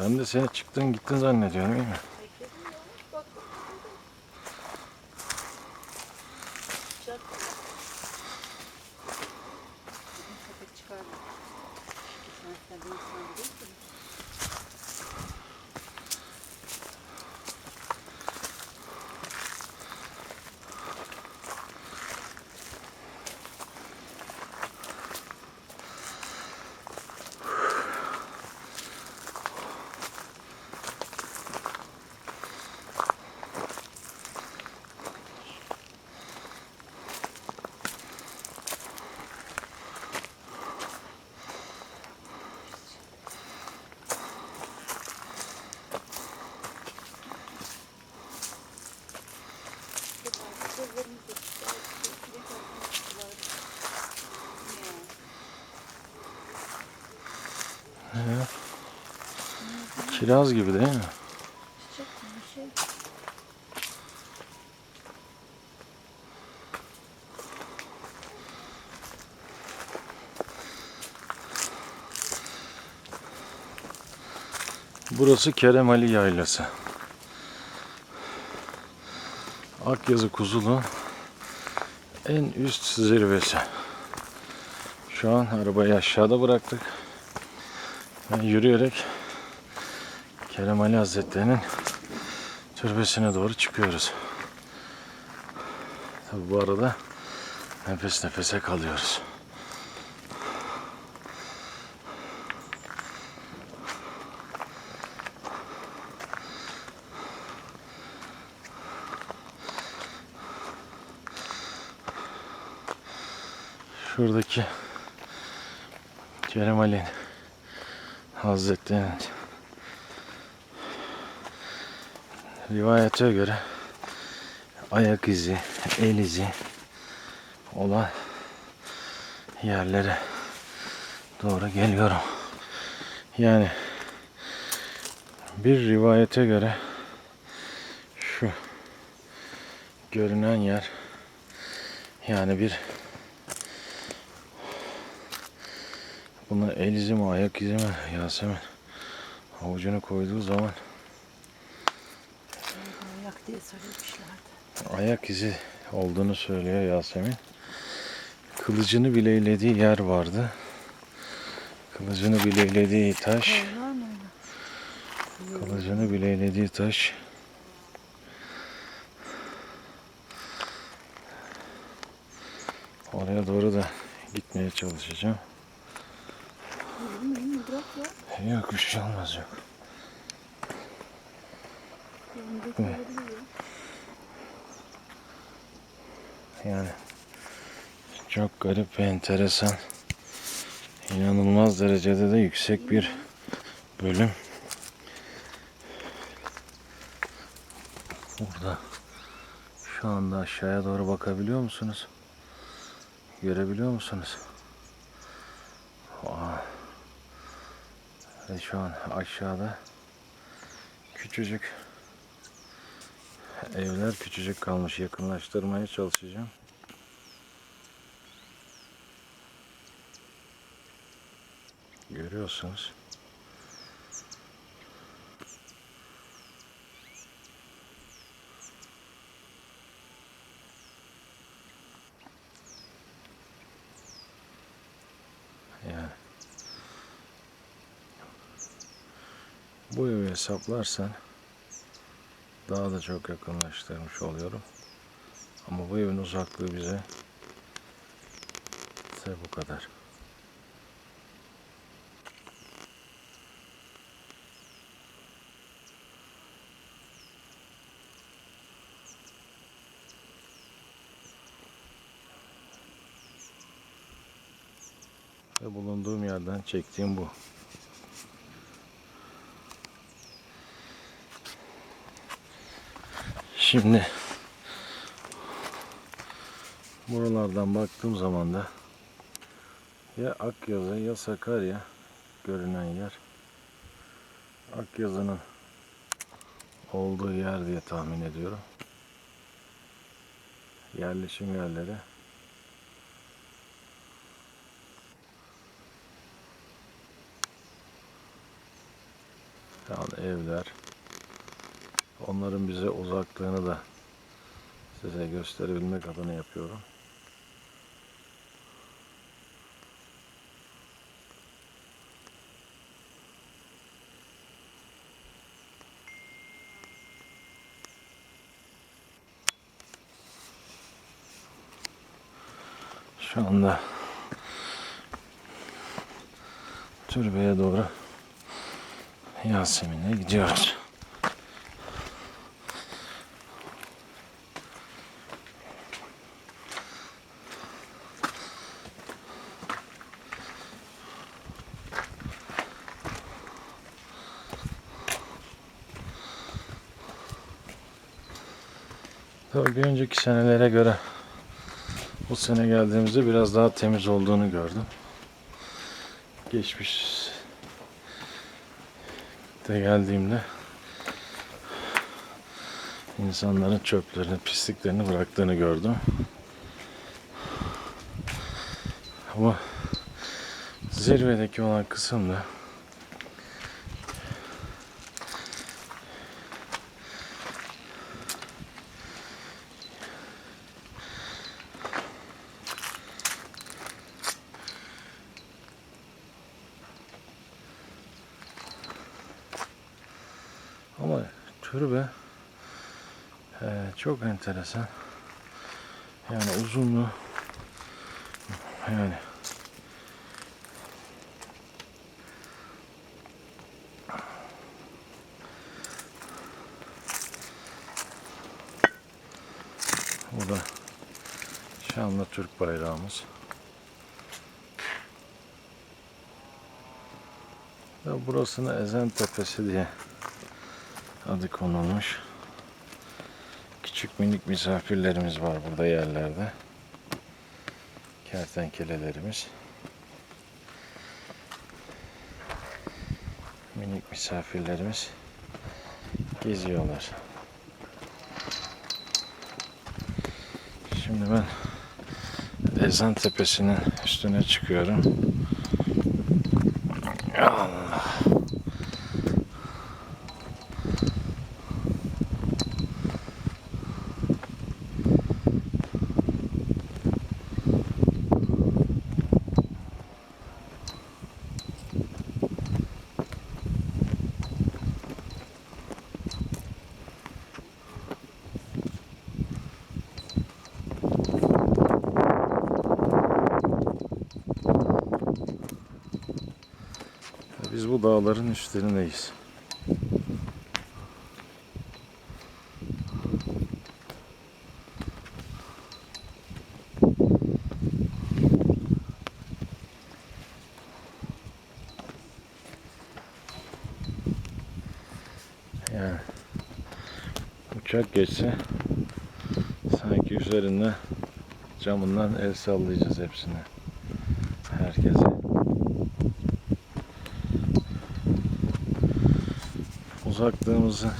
Ben de seni çıktın gittin zannediyorum değil mi? Ya. Bak. Kiraz gibi değil mi? Burası Kerem Ali Yaylası. Akyazı Kuzulu en üst zirvesi. Şu an arabayı aşağıda bıraktık. Ve yürüyerek Kerem Ali Hazretleri'nin türbesine doğru çıkıyoruz. Tabi bu arada nefes nefese kalıyoruz. Şuradaki Kerem Ali Hazretleri'nin rivayete göre ayak izi, el izi olan yerlere doğru geliyorum. Yani bir rivayete göre şu görünen yer yani bir Buna el izi mi ayak izi mi Yasemin avucunu koyduğu zaman diye söylemişlerdi. ayak izi olduğunu söylüyor Yasemin. Kılıcını bileylediği yer vardı. Kılıcını bileylediği taş, kılıcını bileylediği taş Oraya doğru da gitmeye çalışacağım. Yok bir şey olmaz yok. Yani çok garip ve enteresan. İnanılmaz derecede de yüksek bir bölüm. Burada şu anda aşağıya doğru bakabiliyor musunuz? Görebiliyor musunuz? Ve şu an aşağıda küçücük evler küçücük kalmış. Yakınlaştırmaya çalışacağım. Görüyorsunuz. Yani bu evi hesaplarsan daha da çok yakınlaştırmış oluyorum. Ama bu evin uzaklığı bize ise bu kadar. Ve bulunduğum yerden çektiğim bu. Şimdi buralardan baktığım zaman da ya Akyazı ya Sakarya görünen yer. Akyazı'nın olduğu yer diye tahmin ediyorum. Yerleşim yerleri. An evler. Onların bize uzaklığını da size gösterebilmek adına yapıyorum. Şu anda türbeye doğru Yasemin'e gidiyoruz. Tabii bir önceki senelere göre bu sene geldiğimizde biraz daha temiz olduğunu gördüm. Geçmiş de geldiğimde insanların çöplerini, pisliklerini bıraktığını gördüm. Ama zirvedeki olan kısımda Ama türbe eee, çok enteresan. Yani uzunluğu yani Bu da şanlı Türk bayrağımız. Ve burasına Ezen Tepesi diye adı konulmuş. Küçük minik misafirlerimiz var burada yerlerde. Kertenkelelerimiz. Minik misafirlerimiz geziyorlar. Şimdi ben Ezan Tepesi'nin üstüne çıkıyorum. Biz bu dağların üstlerindeyiz. Yani uçak geçse sanki üzerinde camından el sallayacağız hepsine. Herkese. Uzaklığımızı